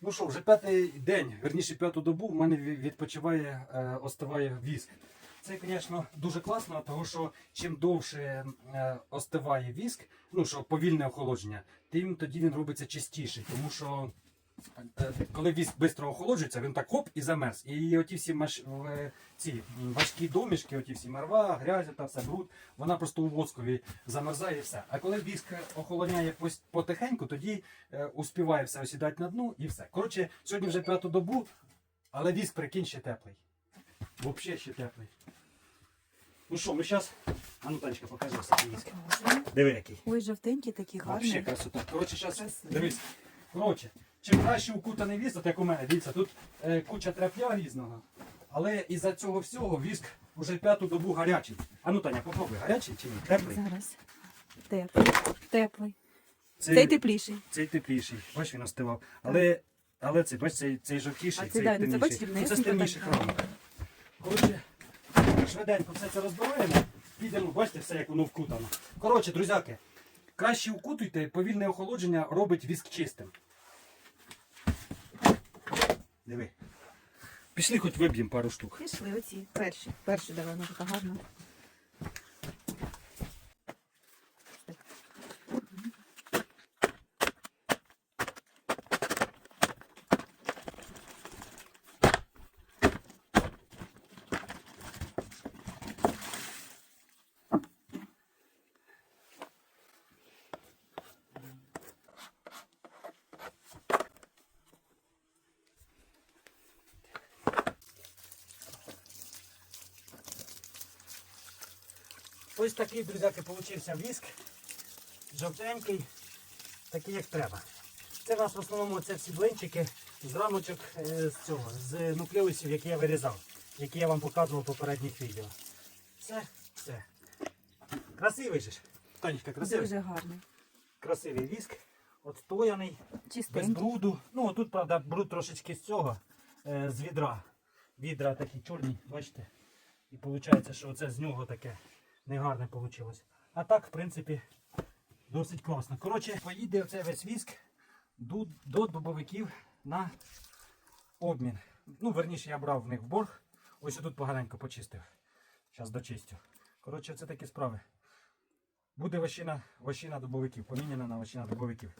Ну що, вже п'ятий день, верніше п'яту добу, в мене відпочиває, е, остиває віск. Це, звісно, дуже класно, тому що чим довше е, остиває віск, ну що повільне охолодження, тим тоді він робиться чистіший. Тому що коли віск швидко охолоджується, він так хоп і замерз. І оті всі маш, ці важкі домішки, оті всі мерва, грязь та все, бруд, вона просто у воскові замерзає і все. А коли віск охолоняє потихеньку, тоді е, успіває все осідати на дну і все. Коротше, сьогодні вже п'яту добу, але віск прикинь ще теплий. Взагалі ще теплий. Ну що, ми зараз. А ну, Танечка, покажи все віск. Диви який. Ой, жовтенький такий гарний. красота. Коротше, зараз дивись. Коротше, чим краще укутаний віск, от як у мене, дивіться, тут е, куча трап'я різного. Але із-за цього всього віск уже п'яту добу гарячий. А ну, Таня, попробуй, гарячий чи ні? Теплий? Зараз. Теплий. Теплий. Цей, Цей тепліший. цей тепліший. Бач, він остивав. Але, але цей, бач, цей, цей жовтіший, А це, цей да, ну, це, бач, темніший. Ну, це з рівнесенько темніших так, рамок. Коротше, швиденько все це розбираємо. Підемо, бачите, все як воно вкутано. Коротше, друзяки, краще укутуйте, повільне охолодження робить віск чистим. Диви. Пішли хоч виб'ємо пару штук. Пішли оці. Перші. Перші давай, ну така гарна. Ось такий, друзяки, получився віск. Жовтенький, такий як треба. Це в нас в основному це всі блинчики з рамочок е, з цього, з нуклеусів, які я вирізав, які я вам показував в попередніх відео. Все, все. Красивий же ж. Танечка, красивий. Дуже гарний. Красивий віск, отстояний, без бруду. Ну, тут, правда, бруд трошечки з цього, е, з відра. Відра такі чорні, бачите? І виходить, що це з нього таке негарне вийшло. А так, в принципі, досить класно. Коротше, поїде оцей весь віск до, до дубовиків на обмін. Ну, верніше, я брав в них в борг. Ось тут поганенько почистив. Зараз дочистю. Коротше, це такі справи. Буде вощина, вощина дубовиків, поміняна на вощина дубовиків.